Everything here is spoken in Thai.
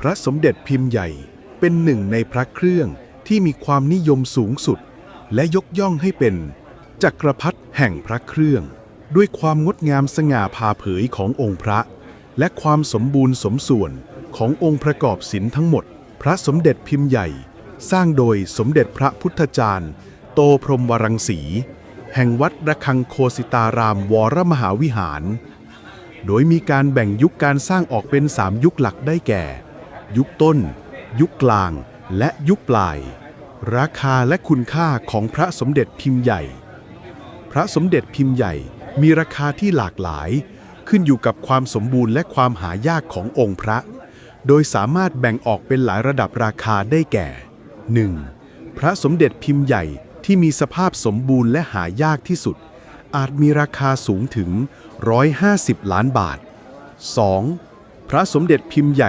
พระสมเด็จพิมพ์ใหญ่เป็นหนึ่งในพระเครื่องที่มีความนิยมสูงสุด และยกย่องให้เป็นจักรพรรดิแห่งพระเครื่อง ด้วยความงดงามสง่าผ่าเผยขององค์พระ และความสมบูรณ์สมส่วนขององค์ประกอบศิลป์ทั้งหมด พระสมเด็จพิมพ์ใหญ่ สร้างโดยสมเด็จพระพุทธจารย์ โตพรหมวรังสี แห่งวัดระฆังโคสิตารามวรมหาวิหาร โดยมีการแบ่งยุคการสร้างออกเป็นสามยุคหลักได้แก่ ยุคต้น ยุคกลาง และยุคปลาย ราคาและคุณค่าของพระสมเด็จพิมพ์ใหญ่ พระสมเด็จพิมพ์ใหญ่มีราคาที่หลากหลาย ขึ้นอยู่กับความสมบูรณ์และความหายากขององค์พระ โดยสามารถแบ่งออกเป็นหลายระดับราคาได้แก่ 1. พระสมเด็จพิมพ์ใหญ่ที่มีสภาพสมบูรณ์และหายากที่สุด อาจมีราคาสูงถึง 150 ล้านบาท 2. พระสมเด็จพิมพ์ใหญ่